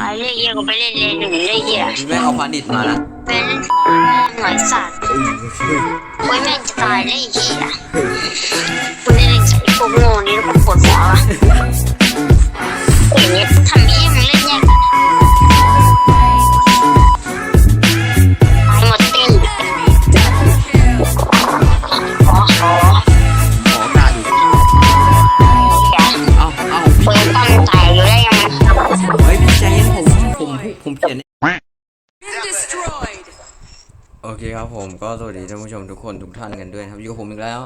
ไปเรื่อยเยี่ยก็ไปเล่นเลนหนึ่งเรื่อยเยี่ยพี่แม่งเอาพานิดมานะเป็นหน่วยสัตว์โอ้ยแม่งจะตายได้ไอ้เหี้ยคุณได้เล่นใส่พวกโง่นี่แล้วก็ปวดหัววะอย่างเงี้ยทำนี้มึงเล่นย ผู้ชมทุกคนทุกท่านกันด้วยนะครับอยู่กับผมอีกแล้ว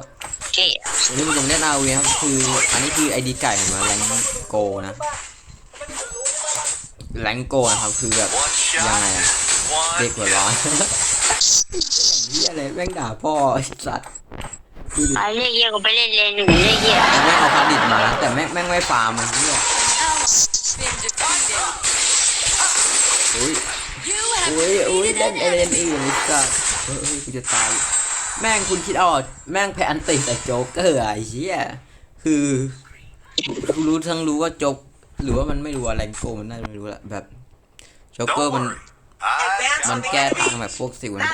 เจ๊วันนี้ผมจะมาเล่นอาวีครับคืออันนี้คือไอดีไก่ผมนะแรงโกนะแรงโกนะครับคือแบบยังไงอะเด็กหัวร้อนเฮียอะไรแม่งด่าพ่อไอ้สัตว์ดูดิไปเรื่อยเยี่ยก็ไปเล่นเลนหนึ่งเรื่อยเยี่ยแม่งเอาพาดิดมานะแต่แม่งแม่งไม่ฟาร์มมันเฮีย Been defeated. อุ้ย You have อุ้ยอุ้ย defeated เล่น an เอเลน enemy. อีกไอ้สัตว์ เฮ้ยเฮ้ยกูจะตาย แม่งคุณคิดเอาอะแม่งแพ้อันติแต่โจ๊กเกอร์อะไอ้เหี้ยคือรู้ทั้งรู้ว่าโจ๊กหรือว่ามันไม่รู้อะไรโกมันน่าจะไม่รู้แหละแบบโจ๊กเกอร์มันมันแก้ทางแบบพวกสิวนะ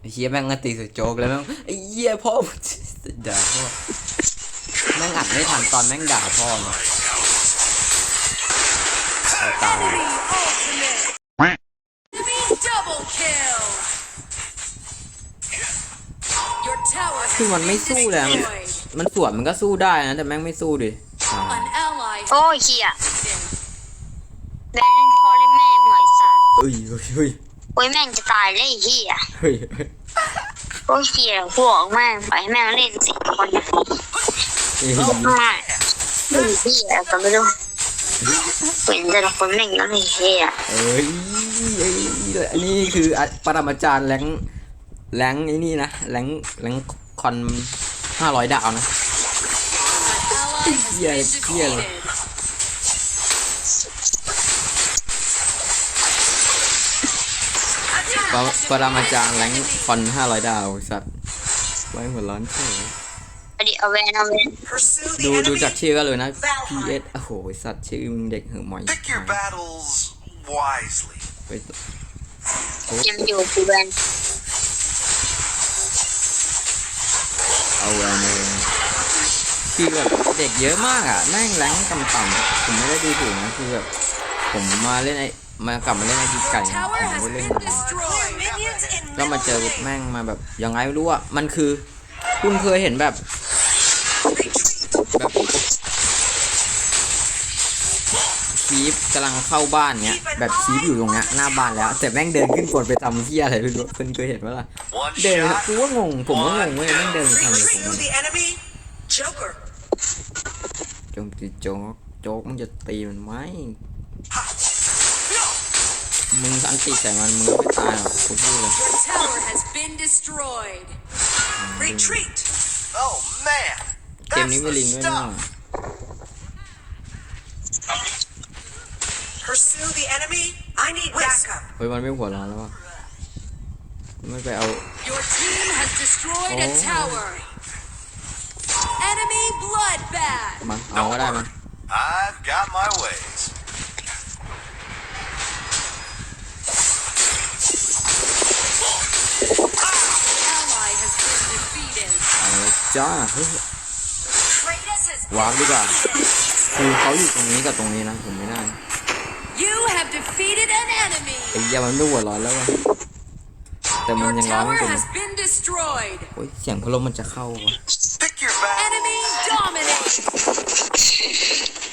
ไอ้เหี้ยแม่งอันติใส่โจ๊กแล้วแม่งไอ้เหี้ยพ่อด่าพ่อแม่งอัดไม่ทันตอนแม่งด่าพ่อนะเอาตาย คือมันไม่ been สู้เลยอะ destroyed. มันสวนมันก็สู้ได้นะ แต่แม่งไม่สู้ดิอ่า An ally โอ้ยเหี้ย defeated. แบนพ่อเล่นแม่หน่วยสัตว์เฮ้ยเฮ้ยเฮ้ยโอ้ยแม่งจะตายเลยไอ้เหี้ยเฮ้ยเฮ้ยโอ้ยเหี้ยพวกแม่งไปให้แม่งเล่นสิคนนะเฮ้ยไม่ไอ้เหี้ยก็ไม่รู้เป็นแต่ละคนแม่งก็ไอ้เหี้ยเอ้ยเอ้ยอันนี้คืออะปรมาจารย์แรง แรงไอ้นี่นะแรงแรงคอนห้าร้อยดาวนะ An ally has Yeah, been yeah. defeated. ปรปรมาจารย์แรงคอนห้าร้อยดาวสัตว์ไว้หัวร้อนเฉยเอาดิเอาแวนเอาแวน Pursue ดู the ดู enemy. จากชื่อก็เลยนะ PS โอ้โหสัตว์ชื่อมึงเด็กเหอะหมอย Pick your battles wisely. ไปต่อยังอยู่กูแวน เอาแวนเลยคือแบบเด็กเยอะมากอะแม่งแรงต่ำๆผมไม่ได้ดูถูกนะคือแบบผมมาเล่นไอ้มากลับมาเล่นไอ้ดีไก่ Tower ผม has ก็เล่น been destroyed. Minions in ก็มาเจอแม่งมาแบบยังไงไม่รู้อะมันคือ คุณเคยเห็นแบบแบบ คีฟกำลังเข้าบ้านเนี้ยแบบคีฟอยู่ตรงเนี้ยหน้าบ้านแล้วแต่แม่งเดินขึ้นกดไปทำเฮียอะไรไม่รู้เพื่อนเคยเห็นปะล่ะ One เดิน shot. กูว่างงผมก็งงเว้ยแม่งเดินไปทำอะไรของ Retreat มัน to the enemy. Joker. โจมตีโจ๊กโจ๊กมึงจะตีมันไหมมึงอันตีใส่มันมึงก็ไม่ตายหรอกกูพูดเลย Your tower has been destroyed. Retreat. Oh man. เกม That's นี้ไม่ the ลิงด้วยนะ Pursue the enemy. I need backup. เฮ้ยมันไม่หัวร้อนแล้ววะไม่ไปเอา Your team has destroyed a Oh. tower. Enemy bloodbath. มาเอาก็ได้มา I've got my ways. Ally has been defeated. เอาเลยจ้าเฮ้ย Kratos has วางดีกว่าคือเขาอยู่ตรงนี้กับตรงนี้นะผมไม่ได้นะ You have defeated an enemy. ไอ้เหี้ยมันไม่หัวร้อนแล้ววะแต่มัน Your ยังร้อน tower ไม่เป็น has been destroyed. โอ้ยเสียงพัดลมมันจะเข้าวะ Pick your battles. Enemy dominate.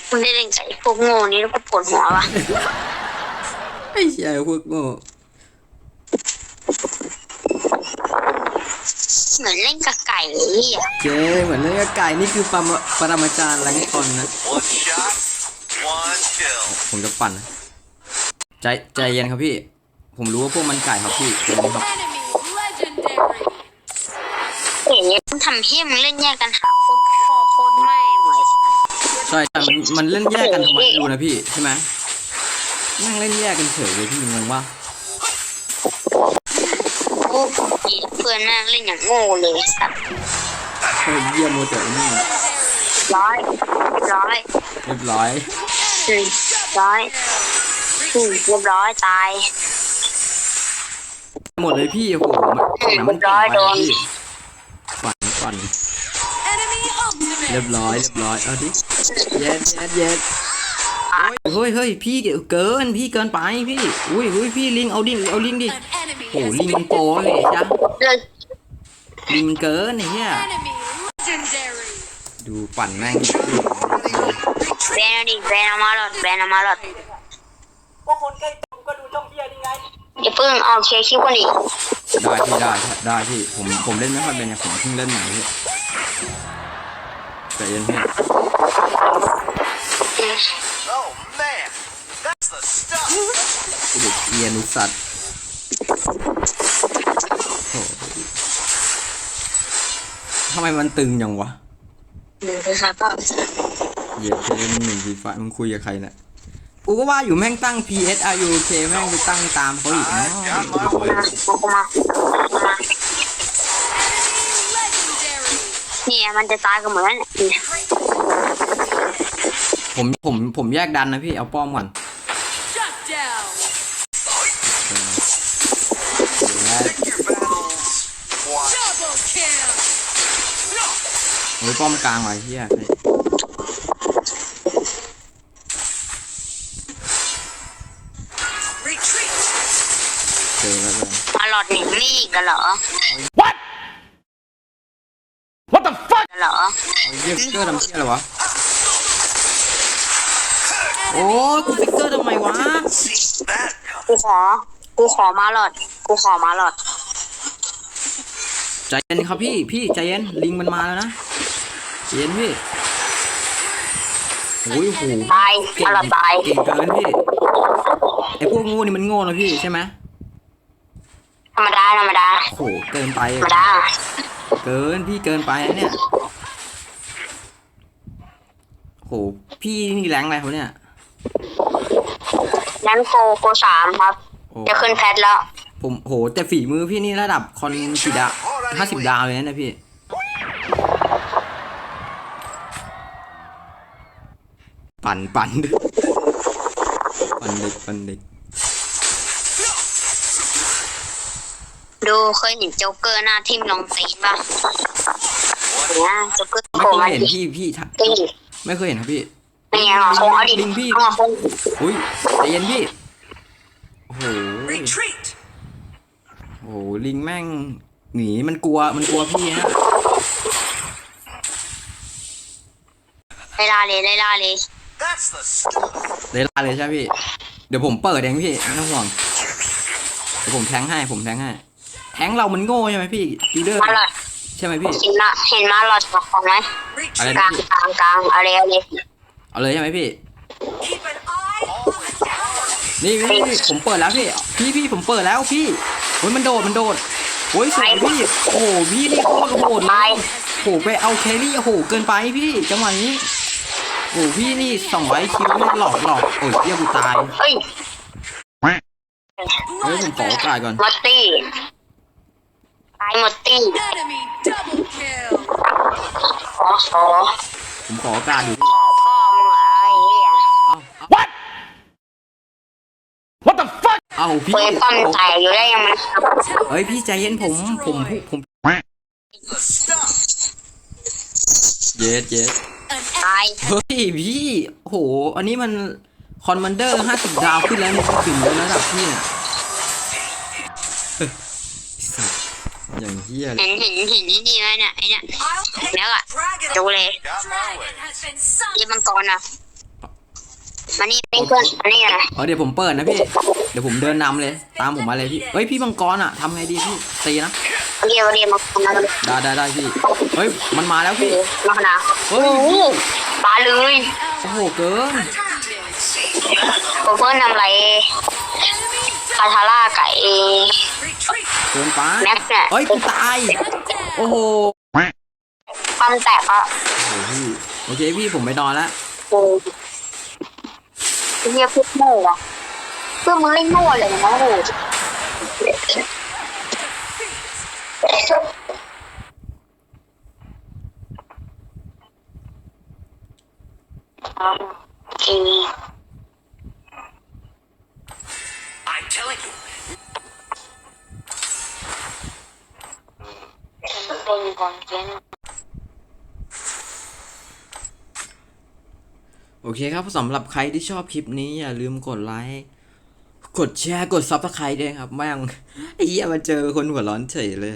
คุณได้เล่นใส่พวกโง่นี่แล้วก็ปวดหัววะไอ้เหี้ยพวกโง่เหมือนเล่นกับไก่ไอ้เหี้ยเจ๊เหมือนเรื่องไก่นี่คือปรมาปรมาจารย์แรงคอนนะ One shot. One kill. ผมจะปั่นนะใจใจเย็นครับพี่ ผมรู้ว่าพวกมันไก่ครับพี่ใจเย็นครับ Enemy legendary. อย่างเงี้ยมันทำให้มึงเล่นแยกกันหาโคตรพ่อโคตรแม่เหมือนใช่ใช่มันมันเล่นแยกกันทำไมไม่รู้นะพี่ใช่ไหมนั่งเล่นแยกกันเฉยเลยพี่งงว่าโอ้ยเพื่อนนั่งเล่นอย่างโง่เลยสัตว์เฮ้ยเยี่ยมโมเตอร์นี่ร้อยร้อยเรียบร้อย อืม Double ร้อยอืมเรียบร้อยตาย หมดเลยพี่โอ้โหมันน้ำมันเก่งไปพี่ฝันฝัน Enemy เรียบ ultimate. ร้อยเรียบร้อยเอาดิเย็ดเย็ดเย็ดโอ้ยเฮ้ยเฮ้ยพี่เกินพี่เกินไปพี่ อุ้ยอุ้ยพี่ลิงเอาดิเอาลิงดิ An enemy โอ้ has ลิงมันโปรเลยจ้ะเลิกลิงมันเกินไอ้เหี้ย enemy legendary. ดูปั่นแม่ง แบนเอาดิแบนเอามาหลอดแบนเอามาหลอดอย่าเพิ่งเอาเคลียร์คิวกันดิได้พี่ได้ได้พี่ผมผมเล่นไม่ค่อยเป็นเนี่ยผมเพิ่งเล่นใหม่พี่ใจเย็นพี่ Oh man, that's the stuff. กูเด็กเอียนุสัตว์โอ้โหทำไมมันตึงยังวะ หนึ่งคือครับ พ่อเย็ดเล่นหนึ่งฟีฟ้ามึงคุยกับใครเนี่ยกูก็ว่าอยู่แม่งตั้ง PS R U K แม่งไปตั้งตามเขาอีกเนาะ I've got my มา ways. มามามา Legendary. เนี่ยมันจะตายกันเหมือนกันเนี่ยผมผมผมแยกดันนะพี่เอาป้อมก่อน Shut down. Pick your battles. One. Double kill. โอ้ยป้อมกลางไว้เฮีย เจอแล้วเลยมาหลอดหนีมีอีกกันเหรอ What the fuck กันเหรอ เอาเหี้ยฟิกเกอร์ทำเชี่ยอะไรวะ โอ้ยกูฟิกเกอร์ทำไมวะ See that coming. กูขอ กูขอมาหลอด กูขอมาหลอด ใจเย็นครับพี่ พี่ใจเย็น ลิงมันมาแล้วนะใจเย็นพี่โอ้ยโหตายเก่งมาหลอดตาย เก่งเกินพี่ ไอพวกงูนี่มันโง่นะพี่ใช่ไหมธ รรมดาธรรมดาโอ้โหเกินไปธรรมดาเกินพี่เกินไปนะเนี่ยโหพี่นี่แรงอะไรเขาเนี่ยนั้นโกโกสามครับ โอ้จะขึ้นแพทแล้ว ผมโหแต่ฝีมือพี่นี่ระดับคอนกี่ดาวห้าสิบดาวเลยนะเนี่ยพี่ปั่นปั่นปั่นเด็กปั่นเด็ก ดูเคยเห็นโจ๊กเกอร์หน้าทิ่มลงตีนป่ะเนี่ยโจ๊กเกอร์ไม่โผล่เคมายเห็นดิพี่พี่ทะตีไม่เคยเห็นครับพี่นี่ไงหงอคงเอาดิลิงพี่หงอคงอุ้ยใจเย็นพี่โอ้โห Retreat. โอ้โหลิงแม่งหนีมันกลัวมันกลัวพี่ฮะไล่ล่าเลยไล่ล่าเลย That's the stuff. เลยลาเลยใช่ไหมพี่ เดี๋ยวผมเปิดเองพี่ไม่ต้องห่วงเดี๋ยวผมแทงให้ผมแทงให้ แทงเรามันโง่ใช่ไหมพี่ดีเดอร์มาหลอดใช่ไหมพี่ เห็นมาเห็นมาหลอดของไหมอะไรกนะลางพี่กลางกลางอะไรอะไรเอาเลยใช่ไหมพี่ Keep an eye on the tower. นี่นี่นี่ผมเปิดแล้วพี่ พี่พี่ผมเปิดแล้วพี่โอ้ยมันโดดมันโดดโอ้ยสวยพี่ โอ้โหพี่นี่โคตรโหดเลยโอ้โหไปเอาแครี่โอ้โหเกินไปพี่จังหวะนี้โอ้โหพี่นี่สองร้อยคิวนี่หลอกหลอกโอ้ยเยี่ยกูตายเฮ้ยเฮ้ยผมขอโอกาสก่อนมดตี้ตายหมดตี้ Enemy double kill. ขอขอผมขอโอกาสอยู่ขอพ่อมึงเหรอไอ้เหี้ยเอาเอา What the fuck เอาพี่เปิดป้อมแตกอยู่ได้ยังไงเฮ้ยพี่ใจเย็นผมผมผม The stuff. เย็ดเย็ด An ตายเฮ้ยพี่โห อันนี้มันคอนมันเดอร์ห้าสิบดาวขึ้นแล้วเนี่ยถึงแล้วระดับพี่เนี่ยเฮ้ยสัตว์ อย่างเฮียเลเห็นเห็นเห็นนี่ดีไหมเนี่ยไอ้เนี่ยแล้วอะดูเลย Got my ways. has been sunk. รีบมังกรอะมานี่นี่เพื่อนมานี่นะเออเดี๋ยวผมเปิดนะพี่ เดี๋ยวผมเดินนำเลย ตามผมมาเลยพี่เฮ้ยพี่มังกรอะทำไงดีพี่ตีนะเรียกเรียกมังกรมาได้ได้ได้พี่เฮ้ยมันมาแล้วพี่ มาขนาดเฮ้ยโอ้โหตาเลยโอ้โหเกินผมเพื่อนทำไรคาทาร่าไกับ เอ Retreat. เกินไปแม็กซ์เนี่ยเฮ้ยกูตาย โอ้โหความแตกอะโอ้โหพี่โอเคพี่ผมไปนอนแล้วโอ้เรียกพูดโง่อะเพื่อนมึงเล่นโง่เลยนะโอ้โหโอเค telling you. ฉันก่อนเกนโอเคครับสำหรับใครที่ชอบคลิปนี้อย่าลืมกดไลค์ กดแชร์ กดซับสไครต์ด้วยครับแม่งไอ้เหี้ยมาเจอคนหัวร้อนเฉยเลย